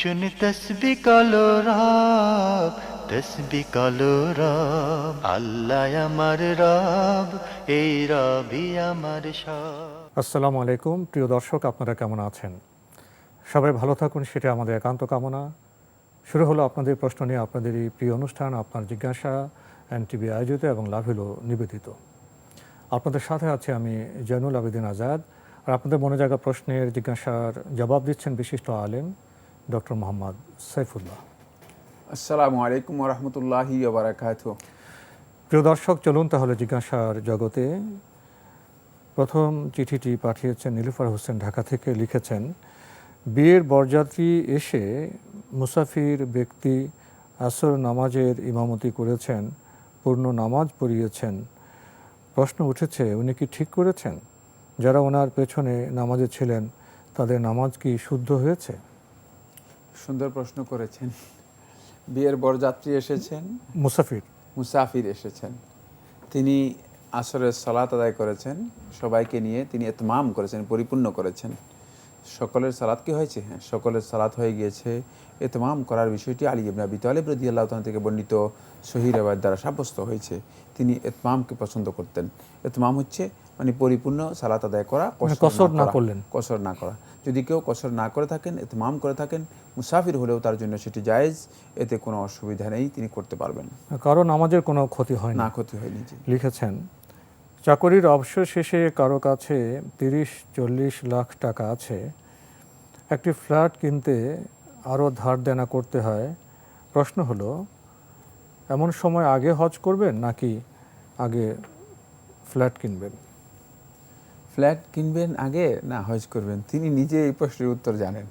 শুনে তসবি কলো রব তসবি কলো রব আল্লাহ আমার রব এই রবি আমার সব আসসালামু আলাইকুম, প্রিয় দর্শক, আপনারা কেমন আছেন? সবাই ভালো থাকুন, সেটা আমাদের একান্ত কামনা। শুরু হলো আপনাদের প্রশ্ন নিয়ে আপনাদের এই প্রিয় অনুষ্ঠান, আপনার জিজ্ঞাসা এন টিভি আয়োজিত এবং লাভিল নিবেদিত। আপনাদের সাথে আছে আমি জৈনুল আবেদিন আজাদ। আর আপনাদের মনে জায়গা প্রশ্নের জিজ্ঞাসার জবাব দিচ্ছেন বিশিষ্ট আলেম ডক্টর মোহাম্মদ সাইফুল্লাহ আসসালামু আলাইকুম রহমতুল্লাহি বারাকাত প্রিয় দর্শক চলুন তাহলে জিজ্ঞাসার জগতে। প্রথম চিঠিটি পাঠিয়েছেন নীলুফার হোসেন ঢাকা থেকে লিখেছেন বিয়ের বরযাত্রী এসে মুসাফির ব্যক্তি আসর নামাজের ইমামতি করেছেন পূর্ণ নামাজ পড়িয়েছেন। প্রশ্ন উঠেছে উনি কি ঠিক করেছেন? যারা ওনার পেছনে নামাজে ছিলেন তাদের নামাজ কি শুদ্ধ হয়েছে? সুন্দর প্রশ্ন করেছেন। বিয়ের বরযাত্রী এসেছেন। মুসাফির। মুসাফির এসেছেন। তিনি আসরের সালাত আদায় করেছেন। সবাইকে নিয়ে তিনি এতমাম করেছেন পরিপূর্ণ করেছেন। সকলের সালাত কি হয়েছে? হ্যাঁ সকলের সালাত হয়ে গিয়েছে। এতমাম করার বিষয়টি আলী ইবনে আবি তালেব রদি আল্লাহ থেকে বর্ণিত সহির আবাদ দ্বারা সাব্যস্ত হয়েছে। তিনি এতমামকে পছন্দ করতেন। এতমাম হচ্ছে মানে পরিপূর্ণ সালাত আদায় করা মানে কসর না করলেন। কসর না করা। যদি কেউ কসর না করে থাকেন এতমাম করে থাকেন মুসাফির হলেও তার জন্য সেটি জায়েজ এতে কোনো অসুবিধা নেই তিনি করতে পারবেন। কারণ আমাদের কোনো ক্ষতি হয় না ক্ষতি হয়নি লিখেছেন চাকরির অবসর শেষে কারও কাছে তিরিশ চল্লিশ লাখ টাকা আছে। একটি ফ্ল্যাট কিনতে আরও ধার দেনা করতে হয়। প্রশ্ন হলো এমন সময় আগে হজ করবেন নাকি আগে ফ্ল্যাট কিনবেন? ফ্ল্যাট কিনবেন আগে? না হজ করবেন। তিনি নিজে এই প্রশ্নের উত্তর জানেন।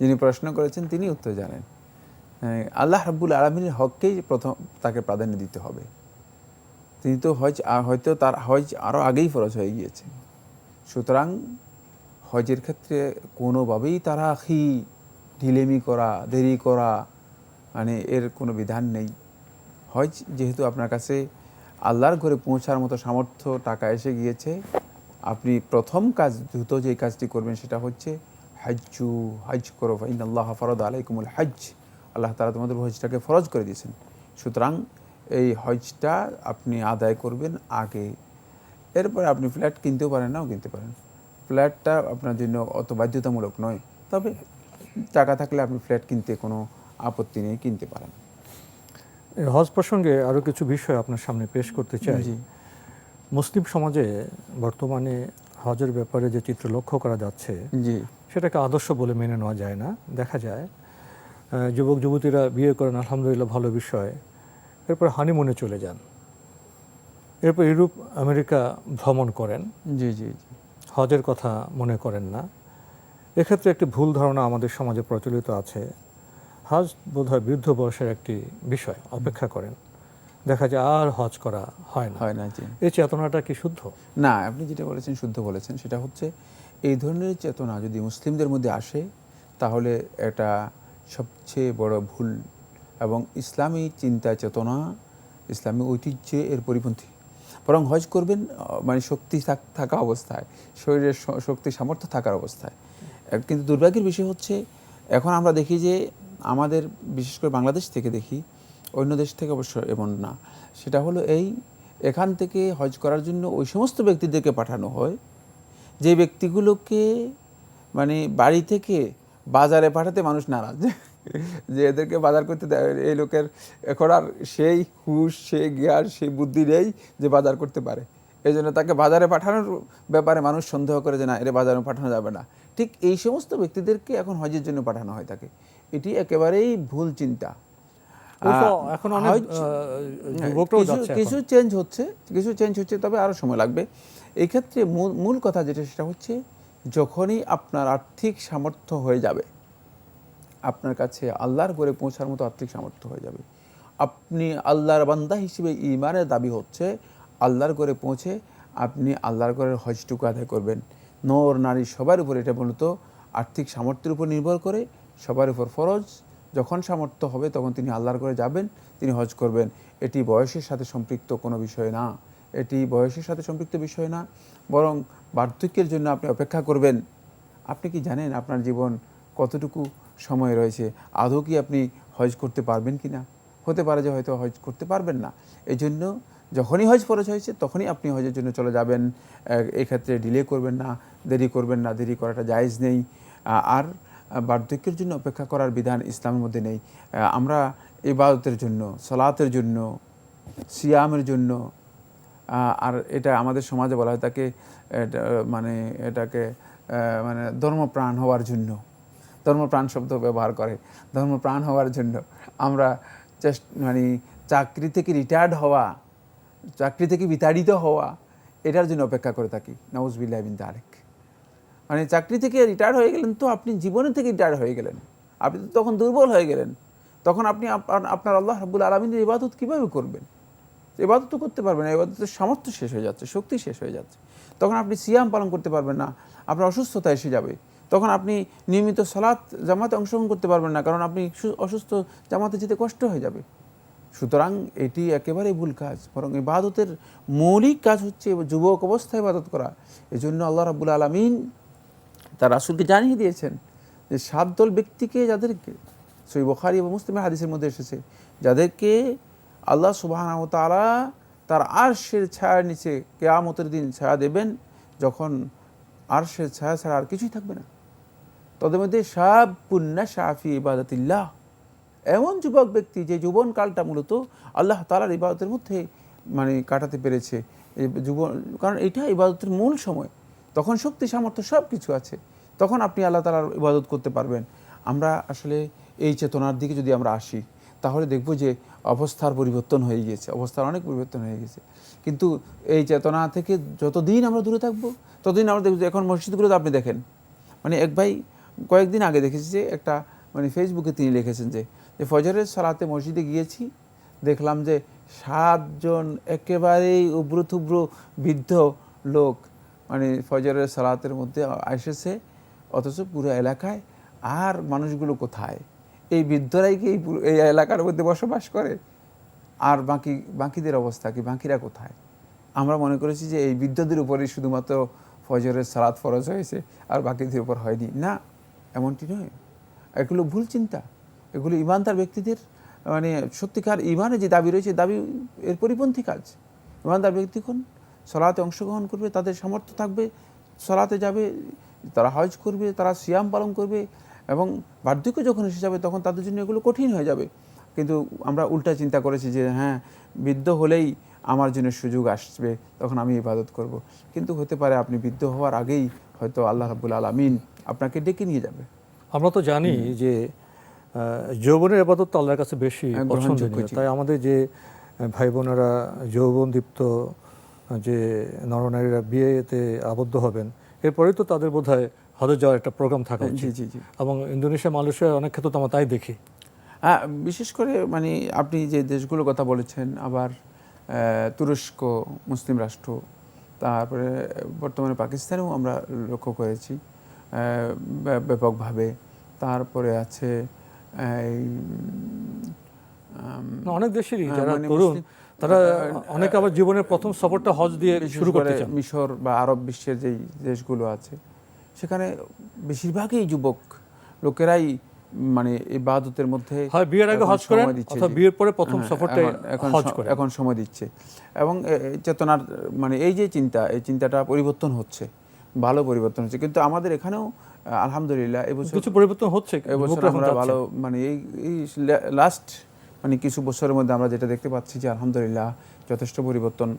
যিনি প্রশ্ন করেছেন তিনি উত্তর জানেন। হ্যাঁ, আল্লাহ রাব্বুল আলমিনের হককেই প্রথম তাকে প্রাধান্য দিতে হবে। তিনি তো হজ হয়তো তার হজ আরও আগেই ফরজ হয়ে গিয়েছে। সুতরাং হজের ক্ষেত্রে কোনোভাবেই তারা আখি ঢিলেমি করা দেরি করা মানে এর কোনো বিধান নেই। হজ যেহেতু আপনার কাছে আল্লাহর ঘরে পৌঁছার মতো সামর্থ্য টাকা এসে গিয়েছে আপনি প্রথম কাজ দ্রুত যে কাজটি করবেন সেটা হচ্ছে হাজ্জু হজ করো ফাইন আল্লাহ ফরদ আলাইকুমুল হজ আল্লাহ তালা তোমাদের হজটাকে ফরজ করে দিয়েছেন। সুতরাং এই হজটা আপনি আদায় করবেন আগে। এরপরে আপনি ফ্ল্যাট কিনতেও পারেন নাও কিনতে পারেন। ফ্ল্যাটটা আপনার জন্য অত বাধ্যতামূলক নয়। তবে টাকা থাকলে আপনি ফ্ল্যাট কিনতে কোনো আপত্তি নেই কিনতে পারেন। হজ প্রসঙ্গে আরও কিছু বিষয় আপনার সামনে পেশ করতে চাই। মুসলিম সমাজে বর্তমানে হজের ব্যাপারে যে চিত্র লক্ষ্য করা যাচ্ছে জি। সেটাকে আদর্শ বলে মেনে নেওয়া যায় না। দেখা যায় যুবক যুবতীরা বিয়ে করেন আলহামদুলিল্লাহ ভালো বিষয়। এরপর হানিমুনে চলে যান। এরপর ইউরোপ আমেরিকা ভ্রমণ করেন। জি জি জি। হজের কথা মনে করেন না। এক্ষেত্রে একটি ভুল ধারণা আমাদের সমাজে প্রচলিত আছে। হজ বোধহয় বৃদ্ধ বয়সের একটি বিষয় অপেক্ষা করেন। দেখা যায় আর হজ করা হয় না। হয় না জি। এই চেতনাটা কি শুদ্ধ? না আপনি যেটা বলেছেন শুদ্ধ বলেছেন সেটা হচ্ছে এই ধরনের চেতনা যদি মুসলিমদের মধ্যে আসে তাহলে এটা সবচেয়ে বড় ভুল এবং ইসলামী চিন্তা চেতনা ইসলামী ঐতিহ্যে এর পরিপন্থী। বরং হজ করবেন মানে শক্তি থাক- থাকা অবস্থায় শরীরের শক্তি সামর্থ্য থাকার অবস্থায়। কিন্তু দুর্ভাগ্যের বিষয় হচ্ছে এখন আমরা দেখি যে আমাদের বিশেষ করে বাংলাদেশ থেকে দেখি অন্য দেশ থেকে অবশ্য এমন না। সেটা হলো এই, এখান থেকে হজ করার জন্য ওই সমস্ত ব্যক্তিদেরকে পাঠানো হয়। যে ব্যক্তিগুলোকে মানে বাড়ি থেকে বাজারে পাঠাতে মানুষ নারাজ। যে এদেরকে বাজার করতে দেয়, এই লোকের এখন আর সেই হুশ, সেই জ্ঞান, সেই বুদ্ধি নেই যে বাজার করতে পারে। এই জন্য তাকে বাজারে পাঠানোর ব্যাপারে মানুষ সন্দেহ করে যে না, এর বাজারে পাঠানো যাবে না। ঠিক এই সমস্ত ব্যক্তিদেরকে এখন হজের জন্য পাঠানো হয় তাকে। এটি একেবারেই ভুল চিন্তা। এখন অনেক হ্যাঁ, কিছু-। চেঞ্জ হচ্ছে কিছু চেঞ্জ হচ্ছে তবে আরও সময় লাগবে। এই ক্ষেত্রে মূল কথা যেটা সেটা হচ্ছে যখনই আপনার আর্থিক সামর্থ্য হয়ে যাবে আপনার কাছে আল্লাহর ঘরে পৌঁছার মতো আর্থিক সামর্থ্য হয়ে যাবে। আপনি আল্লাহর বান্দা হিসেবে ইমানের দাবি হচ্ছে আল্লাহর করে পৌঁছে আপনি আল্লাহর করে হজটুকু আদায় করবেন। নর নারী সবার উপর এটা মূলত আর্থিক সামর্থ্যের উপর নির্ভর করে সবার উপর ফরজ যখন সামর্থ্য হবে তখন তিনি আল্লাহর করে যাবেন, তিনি হজ করবেন। এটি বয়সের সাথে সম্পৃক্ত কোনো বিষয় না। এটি বয়সের সাথে সম্পৃক্ত বিষয় না, বরং বার্ধক্যের জন্য আপনি অপেক্ষা করবেন। আপনি কি জানেন আপনার জীবন কতটুকু সময় রয়েছে? আদৌ কি আপনি হজ করতে পারবেন কি না? হতে পারে যে হয়তো হজ করতে পারবেন না। এই জন্য যখনই হজ ফরজ হয়েছে, তখনই আপনি হজের জন্য চলে যাবেন। এক্ষেত্রে ডিলে করবেন না, দেরি করবেন না, দেরি করাটা জায়েজ নেই। আর বার্ধক্যের জন্য অপেক্ষা করার বিধান ইসলামের মধ্যে নেই। আমরা ইবাদতের জন্য, সলাতের জন্য, সিয়ামের জন্য আর এটা আমাদের সমাজে বলা হয় তাকে মানে এটাকে মানে ধর্মপ্রাণ হওয়ার জন্য। ধর্মপ্রাণ শব্দ ব্যবহার করে। ধর্মপ্রাণ হওয়ার জন্য আমরা চেষ্ট মানে চাকরি থেকে রিটায়ার্ড হওয়া, চাকরি থেকে বিতাড়িত হওয়া, এটার জন্য অপেক্ষা করে থাকি। নওয়াজবিল্লাহ বিন তারেক মানে চাকরি থেকে রিটায়ার হয়ে গেলেন তো আপনি জীবনের থেকে রিটায়ার হয়ে গেলেন। আপনি তো তখন দুর্বল হয়ে গেলেন। তখন আপনি আপনার আল্লাহ রাবুল আলমিনের ইবাদত কীভাবে করবেন? এবাদত তো করতে পারবেন না এবাদতের সামর্থ্য শেষ হয়ে যাচ্ছে, শক্তি শেষ হয়ে যাচ্ছে। তখন আপনি সিয়াম পালন করতে পারবেন না, আপনার অসুস্থতা এসে যাবে। তখন আপনি নিয়মিত সালাত, জামাতে অংশগ্রহণ করতে পারবেন না, কারণ আপনি অসুস্থ জামাতে যেতে কষ্ট হয়ে যাবে। সুতরাং এটি একেবারেই ভুল কাজ, বরং ইবাদতের মৌলিক কাজ হচ্ছে যুবক অবস্থায় ইবাদত করা। এজন্য আল্লাহ রাবুল আলমিন তার রাসুলকে জানিয়ে দিয়েছেন যে সাত দল ব্যক্তিকে যাদেরকে সই বখারি এবং মুসলিমের হাদিসের মধ্যে এসেছে, যাদেরকে আল্লাহ সুবাহ তারা তার আরশের ছায়ার নিচে কেয়ামতের দিন ছায়া দেবেন, যখন আরশের ছায়া ছাড়া আর কিছুই থাকবে না। তাদের মধ্যে সাব পুন্না শাফি ইবাদতিল্লাহ। এমন যুবক ব্যক্তি যে যৌবনকালটা মূলত আল্লাহ তালার ইবাদতের মধ্যে মানে কাটাতে পেরেছে। যুবন কারণ এটা ইবাদতের মূল সময়। তখন শক্তি, সামর্থ্য সব কিছু আছে। তখন আপনি আল্লাহ তালার ইবাদত করতে পারবেন। আমরা আসলে এই চেতনার দিকে যদি আমরা আসি, তাহলে দেখব যে অবস্থার পরিবর্তন হয়ে গিয়েছে, অবস্থার অনেক পরিবর্তন হয়ে গেছে কিন্তু এই চেতনা থেকে যতদিন আমরা দূরে থাকব, ততদিন আমরা দেখব যে এখন মসজিদগুলোতে আপনি দেখেন। মানে এক ভাই কয়েকদিন আগে দেখেছি যে একটা মানে ফেসবুকে তিনি লিখেছেন যে যে ফজরের সালাতে মসজিদে গিয়েছি, দেখলাম যে সাতজন একেবারেই উব্রুথুব্র বৃদ্ধ লোক মানে ফজরের সালাতের মধ্যে এসেছে, অথচ পুরো এলাকায়, আর মানুষগুলো কোথায়? এই বৃদ্ধরাই কি এই এলাকার মধ্যে বসবাস করে? আর বাকি, বাকিদের অবস্থা কি? বাকিরা কোথায়? আমরা মনে করেছি যে এই বৃদ্ধদের উপরেই শুধুমাত্র ফজরের সালাত ফরজ হয়েছে, আর বাকিদের উপর হয়নি। না, এমনটি নয়। এগুলো ভুল চিন্তা। এগুলো ইমানদার ব্যক্তিদের মানে সত্যিকার ইমানে যে দাবি রয়েছে, দাবি এর পরিপন্থী কাজ। ইমানদার ব্যক্তিগণ সলাতে অংশগ্রহণ করবে তাদের সামর্থ্য থাকবে সলাতে যাবে তারা হজ করবে তারা সিয়াম পালন করবে এবং বার্ধক্য যখন এসে যাবে তখন তাদের জন্য এগুলো কঠিন হয়ে যাবে। কিন্তু আমরা উল্টা চিন্তা করেছি যে হ্যাঁ বৃদ্ধ হলেই আমার জন্য সুযোগ আসবে তখন আমি ইবাদত করব। কিন্তু হতে পারে আপনি বৃদ্ধ হওয়ার আগেই হয়তো আল্লাহ রাবুল আলমিন আপনাকে ডেকে নিয়ে যাবে। আমরা তো জানি যে যৌবনের আবাদত তো আল্লাহর কাছে বেশি হ্যাঁ, তাই আমাদের যে ভাই বোনেরা যৌবনদীপ্ত আহ, যে নরনারীরা বিয়েতে আবদ্ধ হবেন এরপরেই তো তাদের বোধ হয় হজে যাওয়ার একটা প্রোগ্রাম থাকা উচিত। এবং ইন্দোনেশিয়া মালয়েশিয়া অনেক ক্ষেত্রে তো আমরা তাই দেখি। হ্যাঁ বিশেষ করে মানে আপনি যে দেশগুলোর কথা বলেছেন আবার তুরস্ক মুসলিম রাষ্ট্র তারপরে বর্তমানে পাকিস্তানেও আমরা লক্ষ্য করেছি ব্যাপকভাবে। তারপরে আছে এই অনেক দেশেরই যারা মানে তরুণ তারা অনেকে আবার জীবনের প্রথম সফরটা হজ দিয়ে শুরু করতে করে চান। মিশর বা আরব বিশ্বের যেই দেশগুলো আছে সেখানে বেশিরভাগই যুবক লোকেরাই মানে ইবাদতের মধ্যে হয় বিয়ের আগে হজ করেন অথবা বিয়ের পরে প্রথম হ্যাঁ, সফরটা এখন- হজ করে এখন সময় দিচ্ছে। এবং চেতনার মানে এই যে চিন্তা এই চিন্তাটা পরিবর্তন হচ্ছে ভালো পরিবর্তন হচ্ছে। কিন্তু আমাদের এখানেও আলহামদুলিল্লাহ এবছর কিছু পরিবর্তন হচ্ছে এবছর এখন আমরা ভালো মানে এই এই লাস্ট মানে কিছু বছরের মধ্যে আমরা যেটা দেখতে পাচ্ছি যে আলহামদুলিল্লাহ যথেষ্ট পরিবর্তন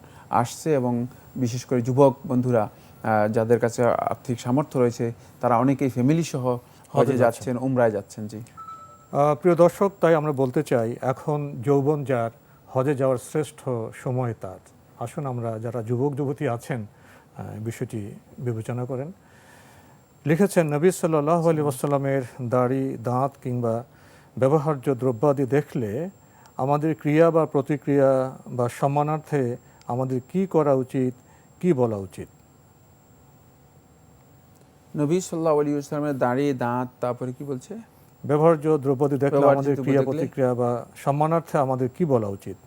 আসছে এবং বিশেষ করে যুবক বন্ধুরা যাদের কাছে আর্থিক সামর্থ্য রয়েছে তারা অনেকেই ফ্যামিলি সহ হজে যাচ্ছেন। উমরায় যাচ্ছেন জি। প্রিয় দর্শক তাই আমরা বলতে চাই এখন যৌবন যার হজে যাওয়ার শ্রেষ্ঠ সময় তার। আসুন আমরা যারা যুবক যুবতী আছেন বিষয়টি বিবেচনা করেন। লিখেছেন নবী সাল্লাহ আলী ওয়াসাল্লামের দাড়ি দাঁত কিংবা ব্যবহার্য দ্রব্যাদি দেখলে আমাদের ক্রিয়া বা প্রতিক্রিয়া বা সম্মানার্থে আমাদের কি করা উচিত কি বলা উচিত? নবী সাল্লাহ আলী ইসলামের দাঁড়িয়ে দাঁত তারপরে কি বলছে? ব্যবহার্য দ্রৌপদী দেখলে আমাদের ক্রিয়া প্রতিক্রিয়া বা সম্মানার্থে আমাদের কি বলা উচিত?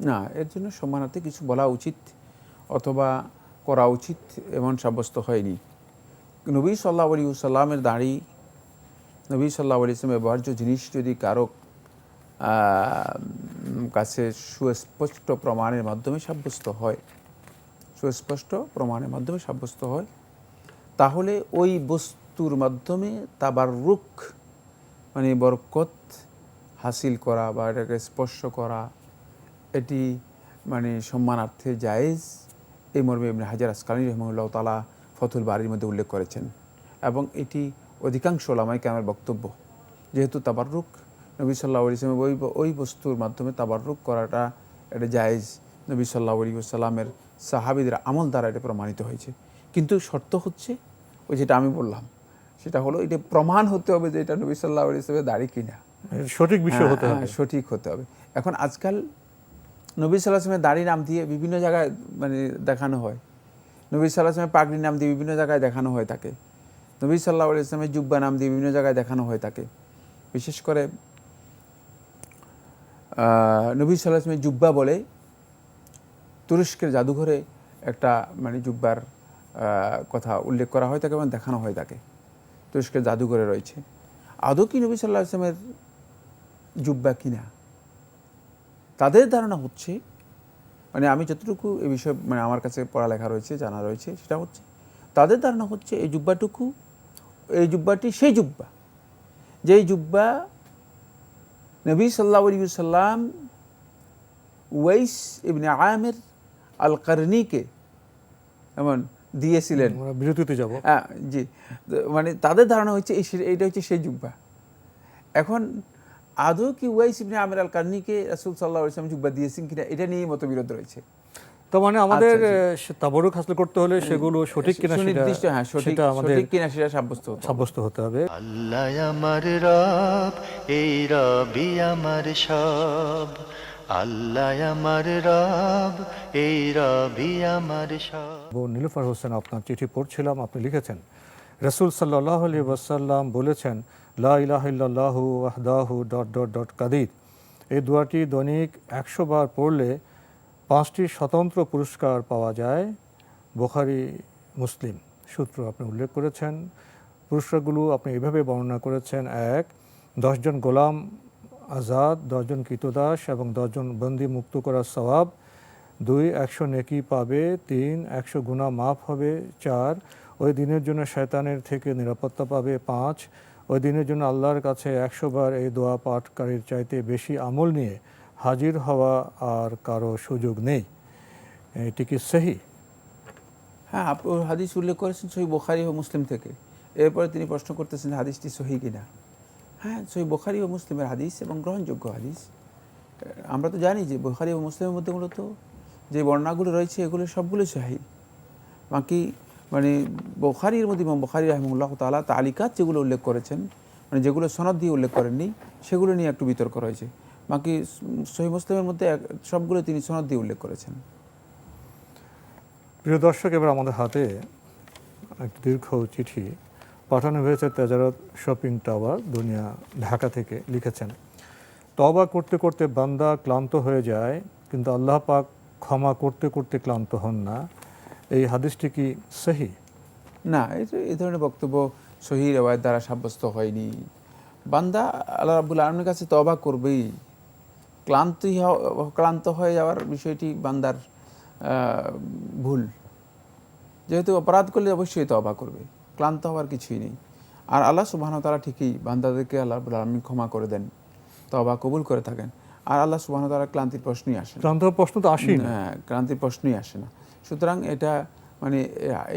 না এর জন্য সম্মানার্থে কিছু বলা উচিত অথবা করা উচিত এমন সাব্যস্ত হয়নি। নবী সাল্লাহ আলী সাল্লামের দাঁড়ি নবী সাল্লাহ আলী ইসলামের ব্যবহার্য জিনিস যদি কারও কাছে সুস্পষ্ট প্রমাণের মাধ্যমে সাব্যস্ত হয়, সুস্পষ্ট প্রমাণের মাধ্যমে সাব্যস্ত হয়, তাহলে ওই বস্তুর মাধ্যমে তাবার রুখ মানে বরকত হাসিল করা বা এটাকে স্পর্শ করা, এটি মানে সম্মানার্থে জায়েজ, এই মর্মে হাজার আসকালী রহমুল্লাহ তালা ফতুল বাড়ির মধ্যে উল্লেখ করেছেন। এবং এটি অধিকাংশ ওলামাই আমার বক্তব্য যেহেতু তাবাররুক নবী সাল্লাহ ইসলামের ওই ওই বস্তুর মাধ্যমে তাবাররুক করাটা এটা জায়েজ। নবী সাল্লাহ আলী সাল্লামের সাহাবিদের আমল দ্বারা এটা প্রমাণিত হয়েছে। কিন্তু শর্ত হচ্ছে ওই যেটা আমি বললাম সেটা হলো এটা প্রমাণ হতে হবে যে এটা নবী সাল্লাহ আলী ইসলামের দাড়ি কিনা। সঠিক বিষয় হ্যাঁ, হতে হ্যাঁ, হবে। সঠিক হতে হবে। এখন আজকাল নবী সাল্লাহামের দাড়ি নাম দিয়ে বিভিন্ন জায়গায় মানে দেখানো হয়। নবী সাল্লাহামের পাগড়ি নাম দিয়ে বিভিন্ন জায়গায় দেখানো হয় তাকে নবী সাল্লাহ ইসলামের জুব্বা নাম দিয়ে বিভিন্ন জায়গায় দেখানো হয় তাকে। বিশেষ করে নবী সাল্লাহ ইসলামের জুব্বা বলে তুরস্কের জাদুঘরে একটা মানে জুব্বার কথা উল্লেখ করা হয় তাকে এবং দেখানো হয় তাকে। তুরস্কের জাদুঘরে রয়েছে। আদৌ কি নবী সাল্লাহ ইসলামের জুব্বা কিনা? তাদের ধারণা হচ্ছে মানে আমি যতটুকু এ বিষয়ে মানে আমার কাছে পড়ালেখা রয়েছে, জানা রয়েছে, সেটা হচ্ছে তাদের ধারণা হচ্ছে এই জুব্বাটুকু এই জুব্বাটি সেই জুব্বা। যেই জুব্বা নবী সাল্লাহ আলী সাল্লাম ওয়াইস ইবনে আমের আল কারনিকে এমন দিয়েছিলেন। বিরতিতে যাব। হ্যাঁ জি। মানে তাদের ধারণা হচ্ছে এই এইটা হচ্ছে সেই জুব্বা। এখন আদৌ কি ওয়াইস ইবনে আমের আল কার্নিকে রাসূল সাল্লাল্লাহু আলাইহি ওয়াসাল্লাম জুব্বা দিয়েছেন কিনা এটা নিয়ে মতবিরোধ রয়েছে। তো মানে আমাদের আচ্ছা, আহ, তাবরুক হাসিল করতে হলে সেগুলো সঠিক কিনা সেটা হ্যাঁ সঠিক সঠিক কিনা সেটা সাব্যস্ত হতে হবে। সাব্যস্ত হতে হবে। আল্লাহ আমার রব এই রবি আমার সব। আল্লাহ আমার রব এই রবি আমার সব। নীলুফার হোসেন আপনার চিঠি পড়ছিলাম আপনি লিখেছেন রসুল সাল্লাহ আলী ওয়াসাল্লাম বলেছেন লা ইলাহা ইল্লাল্লাহু ওয়াহদাহু ডট ডট ডট কাদির। এই দুয়াটি দৈনিক একশো বার পড়লে পাঁচটি স্বতন্ত্র পুরস্কার পাওয়া যায়, বোখারি মুসলিম সূত্র আপনি উল্লেখ করেছেন। পুরস্কারগুলো আপনি এভাবে বর্ণনা করেছেন, এক দশজন গোলাম আজাদ দশজন কৃতদাস এবং দশজন বন্দি মুক্ত করার স্বভাব দুই, একশো নেকি পাবে। তিন, একশো গুণা মাফ হবে। চার, ওই দিনের জন্য শয়তানের থেকে নিরাপত্তা পাবে। পাঁচ, ওই দিনের জন্য আল্লাহর কাছে একশো বার এই দোয়া পাঠকারীর চাইতে বেশি আমল নিয়ে হাজির হওয়া আর কারও সুযোগ নেই। এটি কি সহি? হ্যাঁ আপনি হাদিস উল্লেখ করেছেন সহি বোখারি ও মুসলিম থেকে। এরপরে তিনি প্রশ্ন করতেছেন হাদিসটি সহি কিনা। হ্যাঁ সহি বোখারি ও মুসলিমের হাদিস এবং গ্রহণযোগ্য হাদিস। আমরা তো জানি যে বোখারি ও মুসলিমের মধ্যে মূলত যে বর্ণনাগুলো রয়েছে, এগুলো সবগুলো সহি। বাকি মানে বোখারির মধ্যে ইমাম বোখারি রহমুল্লাহ তালা তালিকাত যেগুলো উল্লেখ করেছেন মানে যেগুলো সনদ দিয়ে উল্লেখ করেননি, সেগুলো নিয়ে একটু বিতর্ক রয়েছে। বাকি সহি মুসলিমের মধ্যে এক- সবগুলো তিনি সনদ দিয়ে উল্লেখ করেছেন। প্রিয় দর্শক এবার আমাদের হাতে একটি দীর্ঘ চিঠি পাঠানো হয়েছে তেজারত শপিং টাওয়ার দুনিয়া ঢাকা থেকে লিখেছেন তবা করতে করতে বান্দা ক্লান্ত হয়ে যায় কিন্তু আল্লাহ পাক ক্ষমা করতে করতে ক্লান্ত হন না। এই হাদিসটি কি সহি? না এই ধরনের বক্তব্য সহি রেওয়ায়ত দ্বারা সাব্যস্ত হয়নি। বান্দা আল্লাহ রাবুল আলমের কাছে তবা করবেই। ক্লান্তি ক্লান্ত হয়ে যাওয়ার বিষয়টি বান্দার ভুল। যেহেতু অপরাধ করলে অবশ্যই তবা করবে ক্লান্ত হওয়ার কিছুই নেই। আর আল্লাহ সুবাহ তারা ঠিকই বান্দাদেরকে আল্লাহ আলমিন ক্ষমা করে দেন তবা কবুল করে থাকেন। আর আল্লাহ সুবাহ তারা ক্লান্তির প্রশ্নই আসে ক্লান্ত প্রশ্ন তো আসে না। হ্যাঁ ক্লান্তির প্রশ্নই আসে না। সুতরাং এটা মানে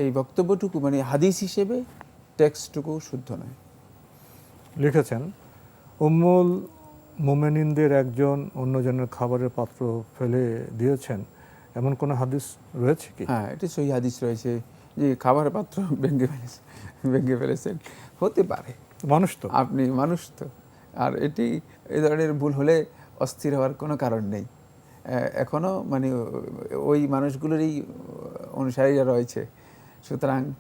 এই বক্তব্যটুকু মানে হাদিস হিসেবে টেক্সটুকু শুদ্ধ নয়। লিখেছেন উম্মুল মোমেনিনদের একজন অন্যজনের খাবারের পাত্র ফেলে দিয়েছেন। এমন কোনো হাদিস রয়েছে কি? হ্যাঁ এটি সহি হাদিস রয়েছে যে খাবারের পাত্র ভেঙে ফেলেছে ভেঙে ফেলেছেন। হতে পারে। মানুষ তো। আপনি মানুষ তো। আর এটি এই ধরনের ভুল হলে অস্থির হওয়ার কোনো কারণ নেই। এখনও মানে ওই মানুষগুলোরই অনুসারীরা রয়েছে সুতরাং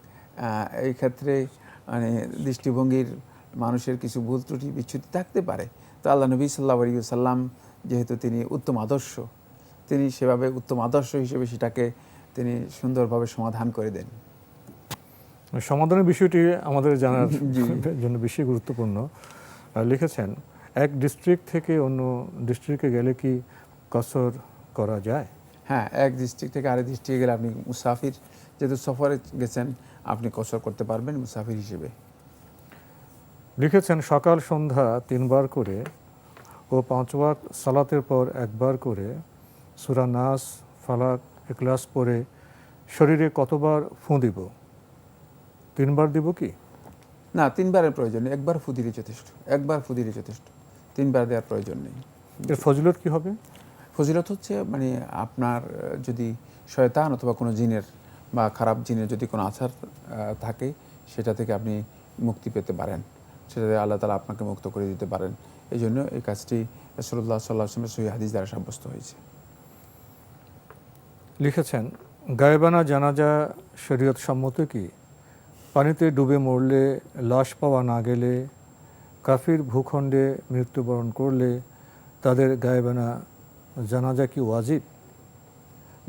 এই ক্ষেত্রে মানে দৃষ্টিভঙ্গির মানুষের কিছু ভুল ত্রুটি বিচ্ছুতি থাকতে পারে। তো আল্লাহ নবী সাল্লাহ আলী সাল্লাম যেহেতু তিনি উত্তম আদর্শ তিনি সেভাবে উত্তম আদর্শ হিসেবে সেটাকে তিনি সুন্দরভাবে সমাধান করে দেন। সমাধানের বিষয়টি আমাদের জানার। জন্য বেশি গুরুত্বপূর্ণ। লিখেছেন এক ডিস্ট্রিক্ট থেকে অন্য ডিস্ট্রিক্টে গেলে কি কসর করা যায়? হ্যাঁ এক ডিস্ট্রিক্ট থেকে আরেক ডিস্ট্রিক্টে গেলে আপনি মুসাফির যেহেতু সফরে গেছেন আপনি কসর করতে পারবেন মুসাফির হিসেবে। লিখেছেন সকাল সন্ধ্যা তিনবার করে ও পাঁচ ওয়াক্ত সালাতের পর একবার করে সুরা নাস ফালাক এক্লাস পরে শরীরে কতবার ফুঁ দিব? তিনবার দিব কি? না তিনবারের প্রয়োজন নেই। একবার ফুদিলে যথেষ্ট। একবার ফুদিলে যথেষ্ট। তিনবার দেওয়ার প্রয়োজন নেই। এর ফজিলত কি হবে? ফজিলত হচ্ছে মানে আপনার যদি শয়তান অথবা কোনো জিনের বা খারাপ জিনের যদি কোনো আচার আহ, থাকে সেটা থেকে আপনি মুক্তি পেতে পারেন। সেটা আল্লাহ তালা আপনাকে মুক্ত করে দিতে পারেন। এই জন্য এই কাজটি রসুল্লাহ সাল্লাহ আসলামের সহি হাদিস দ্বারা সাব্যস্ত হয়েছে। লিখেছেন গায়েবানা জানাজা শরীয়ত সম্মত কি? পানিতে ডুবে মরলে লাশ পাওয়া না গেলে কাফির ভূখণ্ডে মৃত্যুবরণ করলে তাদের গায়েবানা জানাজা কি ওয়াজিব?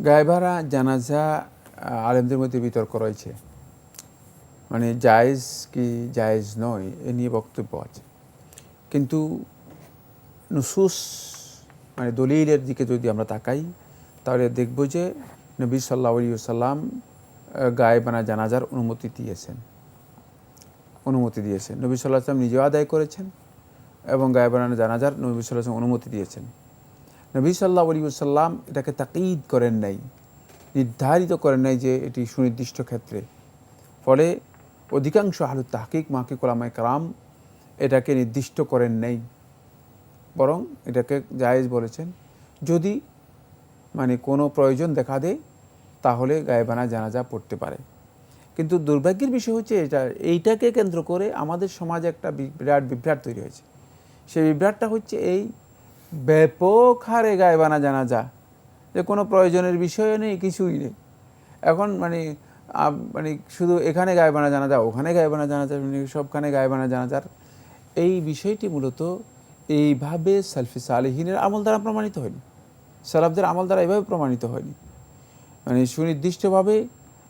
গায়েবারা জানাজা আলেমদের মধ্যে বিতর্ক রয়েছে। মানে জায়েজ কি জায়েজ নয়, এ নিয়ে বক্তব্য আছে। কিন্তু নুসুস মানে দলিলের দিকে যদি আমরা তাকাই, তাহলে দেখব যে নবী সাল্লাহ সাল্লাম গায়েবানা জানাজার অনুমতি দিয়েছেন। অনুমতি দিয়েছেন। নবী সাল্লাহ সাল্লাম নিজেও আদায় করেছেন এবং গায়েবানা জানাজার নবী সাল্লাহ অনুমতি দিয়েছেন। নবী সাল্লাহ আলী সাল্লাম এটাকে তাকিদ করেন নাই, নির্ধারিত করেন নাই যে এটি সুনির্দিষ্ট ক্ষেত্রে। ফলে অধিকাংশ আলু তাহকিক মাহকিক ওলামায় কালাম এটাকে নির্দিষ্ট করেন নেই। বরং এটাকে জায়েজ বলেছেন। যদি মানে কোনো প্রয়োজন দেখা দেয়, তাহলে গায়েবানা জানাজা পড়তে পারে। কিন্তু দুর্ভাগ্যের বিষয় হচ্ছে এটা, এইটাকে কেন্দ্র করে আমাদের সমাজে একটা বিরাট বিভ্রাট তৈরি হয়েছে। সেই বিভ্রাটটা হচ্ছে এই ব্যাপক হারে গায়েবানা জানাজা। যে কোনো প্রয়োজনের বিষয় নেই, কিছুই নেই। এখন মানে মানে শুধু এখানে গায়েবানা জানাজা ওখানে গায়েবানা জানাজা মানে সবখানে গায়েবানা জানাজার এই বিষয়টি মূলত এইভাবে সেলফি সালেহিনের আমল দ্বারা প্রমাণিত হয়নি। সালাফদের আমল দ্বারা এভাবে প্রমাণিত হয়নি। মানে সুনির্দিষ্টভাবে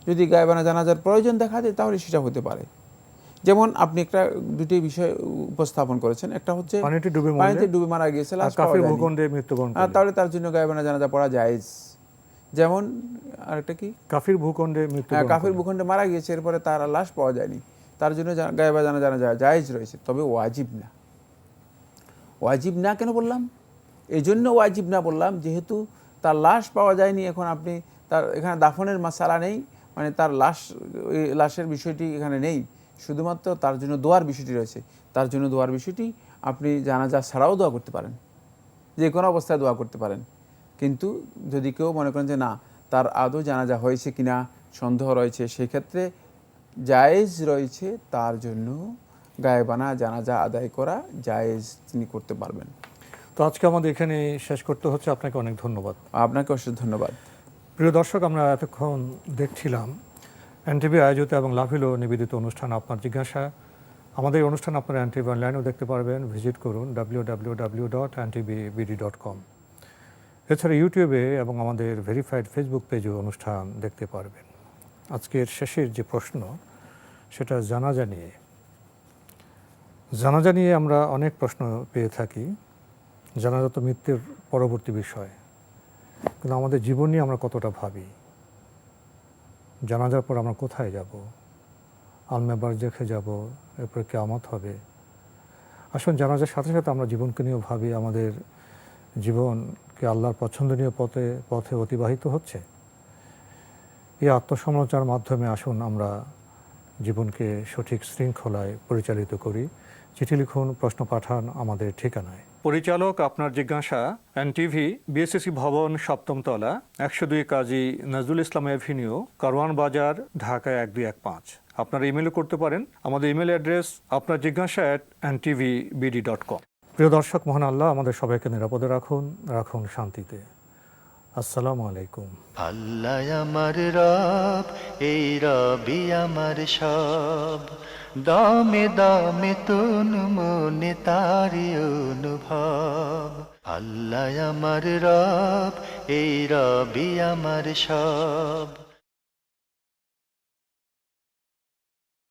যদি গায়েবানা জানাজার প্রয়োজন দেখা দেয় তাহলে সেটা হতে পারে। যেমন আপনি একটা দুটি বিষয় উপস্থাপন করেছেন। একটা হচ্ছে পানিতে ডুবে মারা গিয়েছে তাহলে তার জন্য গায়েবানা জানাজা পড়া জায়েজ। যেমন আরেকটা কি? কাফির ভূখণ্ডে হ্যাঁ, কাফির ভূখণ্ডে মারা গিয়েছে এরপরে তার লাশ পাওয়া যায়নি। তার জন্য গায়েবা জানা জানা যায় জায়েজ রয়েছে। তবে ওয়াজিব না। ওয়াজিব না কেন বললাম? এই জন্য ওয়াজিব না বললাম যেহেতু তার লাশ পাওয়া যায়নি এখন আপনি তার এখানে দাফনের মাসালা নেই মানে তার লাশ ওই লাশের বিষয়টি এখানে নেই। শুধুমাত্র তার জন্য দোয়ার বিষয়টি রয়েছে। তার জন্য দোয়ার বিষয়টি আপনি জানাজা ছাড়াও দোয়া করতে পারেন। যে কোনো অবস্থায় দোয়া করতে পারেন। কিন্তু যদি কেউ মনে করেন যে না তার আদৌ জানাজা হয়েছে কিনা সন্দেহ রয়েছে সেক্ষেত্রে জায়েজ রয়েছে তার জন্য গায়েবানা জানাজা আদায় করা জায়েজ তিনি করতে পারবেন। তো আজকে আমাদের এখানে শেষ করতে হচ্ছে। আপনাকে অনেক ধন্যবাদ। আপনাকে অশেষ ধন্যবাদ। প্রিয় দর্শক আমরা এতক্ষণ দেখছিলাম এনটিভি আয়োজিত এবং লাভিলো নিবেদিত অনুষ্ঠান আপনার জিজ্ঞাসা। আমাদের অনুষ্ঠান আপনারা এনটিভি অনলাইনেও দেখতে পারবেন। ভিজিট করুন W W W dot BD dot com এছাড়া ইউটিউবে এবং আমাদের ভেরিফাইড ফেসবুক পেজেও অনুষ্ঠান দেখতে পারবেন। আজকের শেষের যে প্রশ্ন, সেটা জানাজা নিয়ে জানাজা নিয়ে আমরা অনেক প্রশ্ন পেয়ে থাকি। জানাজা তো মৃত্যুর পরবর্তী বিষয়, কিন্তু আমাদের জীবন নিয়ে আমরা কতটা ভাবি? জানাজার পর আমরা কোথায় যাব? আলমেবার দেখে যাব, এরপরে কেয়ামত হবে। আসুন, জানাজার সাথে সাথে আমরা জীবনকে নিয়েও ভাবি, আমাদের জীবনকে আল্লাহর পছন্দনীয় পথে পথে অতিবাহিত হচ্ছে। এই আত্মসমালোচনার মাধ্যমে আসুন আমরা জীবনকে সঠিক শৃঙ্খলায় পরিচালিত করি। চিঠি লিখুন, প্রশ্ন পাঠান আমাদের ঠিকানায়। পরিচালক আপনার জিজ্ঞাসা এন টিভি বিএসসি ভবন, সপ্তম তলা, একশো দুই কাজী নজরুল ইসলাম এভিনিউ, কারওয়ান বাজার, ঢাকা এক দুই এক পাঁচ। আপনারা ইমেলও করতে পারেন। আমাদের ইমেল অ্যাড্রেস আপনার জিজ্ঞাসা at NTV BD dot com প্রিয় দর্শক, মহান আল্লাহ, আমাদের সবাইকে নিরাপদে রাখুন রাখুন শান্তিতে। আসসালামু আলাইকুম। আল্লাহ আমার রব, এই রবি আমার সব। দামে দামে তুন মনে তারি অনুভব। আল্লাহ আমার রব, এই রবি আমার সব।